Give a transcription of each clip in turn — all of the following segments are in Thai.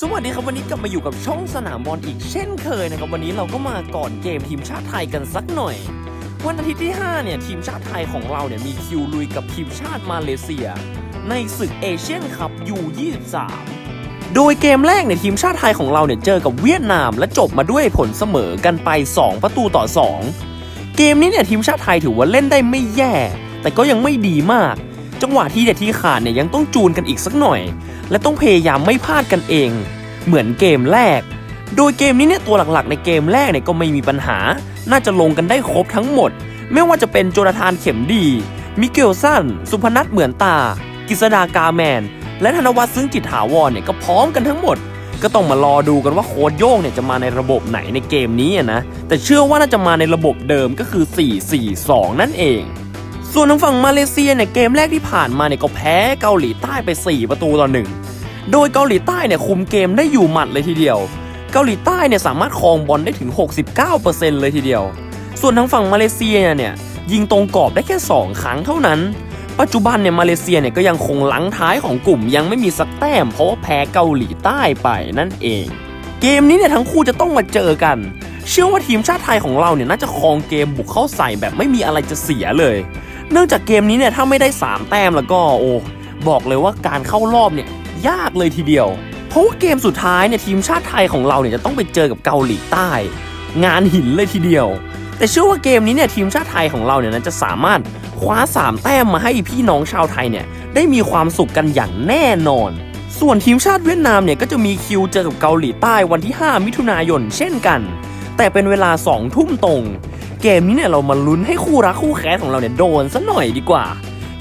สวัสดีครับวันนี้กลับมาอยู่กับช่องสนามบอลอีกเช่นเคยนะครับวันนี้เราก็มาก่อนเกมทีมชาติไทยกันสักหน่อย วันอาทิตย์ที่ 5 เนี่ย ทีมชาติไทยของเราเนี่ย มีคิวลุยกับทีมชาติมาเลเซีย ในศึกเอเชียนคัพยู23โดยเกมแรกเนี่ยทีมชาติไทยของเราเนี่ย เจอกับเวียดนามและจบมาด้วยผลเสมอกันไป 2 ประตูต่อ 2 เกมนี้เนี่ยทีมชาติไทยถือว่าเล่นได้ไม่แย่ แต่ก็ยังไม่ดีมาก จังหวะที่เด็ดที่ขาดเนี่ยยังต้องจูนกันอีกสักหน่อย และต้องพยายามไม่พลาดกันเอง เหมือนเกมแรก โดยเกมนี้เนี่ยตัวหลักๆ ในเกมแรกเนี่ยก็ไม่มีปัญหา น่าจะลงกันได้ครบทั้งหมด ไม่ว่าจะเป็นโจนาธานเข็มดี มิเกลสันสุพนัทเหมือนตา กิษดากาแมน และธนวัฒน์ซึ้งจิตถาวรเนี่ยก็พร้อมกันทั้งหมดก็ต้องมารอดูกันว่าโค้ดโย่งเนี่ยจะมาในระบบไหนในเกมนี้นะ แต่เชื่อว่าน่าจะมาในระบบเดิมก็คือ 4-4-2 นั่นเอง ส่วนทางฝั่งมาเลเซียเนี่ยเกมแรกที่ผ่านมาเนี่ยก็แพ้เกาหลีใต้ไป 4 ประตูต่อหนึ่งโดยเกาหลีใต้เนี่ยคุมเกมได้อยู่หมัดเลยทีเดียว เกาหลีใต้เนี่ยสามารถครองบอลได้ถึง 69%เลยทีเดียว ส่วนทางฝั่งมาเลเซียเนี่ยยิงตรงกรอบได้แค่ 2 ครั้งเท่านั้น ปัจจุบันเนี่ยมาเลเซียเนี่ยก็ยังคงหลังท้ายของกลุ่มยังไม่มีสักแต้มเพราะว่าแพ้เกาหลีใต้ไปนั่นเอง เกมนี้เนี่ยทั้งคู่จะต้องมาเจอกัน เชื่อว่าทีมชาติไทยของเราเนี่ยน่าจะครองเกมบุกเข้าใส่แบบไม่มีอะไรจะเสียเลย เนื่องจากเกมนี้เนี่ยถ้าไม่ได้ 3 แต้มแล้วก็โอ้บอกเลยว่าการเข้ารอบเนี่ยยากเลยทีเดียว เพราะว่าเกมสุดท้ายเนี่ยทีมชาติไทยของเราเนี่ยจะต้องไปเจอกับเกาหลีใต้ งานหินเลยทีเดียว แต่เชื่อว่าเกมนี้เนี่ยทีมชาติไทยของเราเนี่ยนะจะสามารถคว้า 3 แต้มมาให้พี่น้องชาวไทยเนี่ยได้มีความสุขกันอย่างแน่นอน ส่วนทีมชาติเวียดนามเนี่ยก็จะมีคิวเจอกับเกาหลีใต้วันที่ 5 มิถุนายนเช่นกัน แต่เป็นเวลา 2 ทุ่มตรง เกมนี้เนี่ยเรามาลุ้นให้คู่รักคู่แค้นของเราเนี่ยโดนซะหน่อยดีกว่า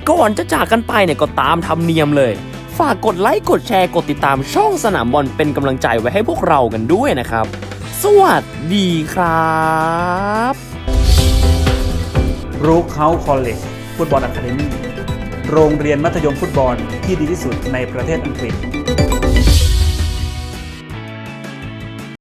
ก่อนจะจากกันไปเนี่ยก็ตามธรรมเนียมเลย ฝากกดไลค์กดแชร์กดติดตามช่องสนามบอลเป็นกำลังใจไว้ให้พวกเรากันด้วยนะครับ สวัสดีครับรูคเฮาคอลเลจฟุตบอลอะคาเดมี่โรงเรียนมัธยมฟุตบอลที่ดีที่สุดในประเทศอังกฤษ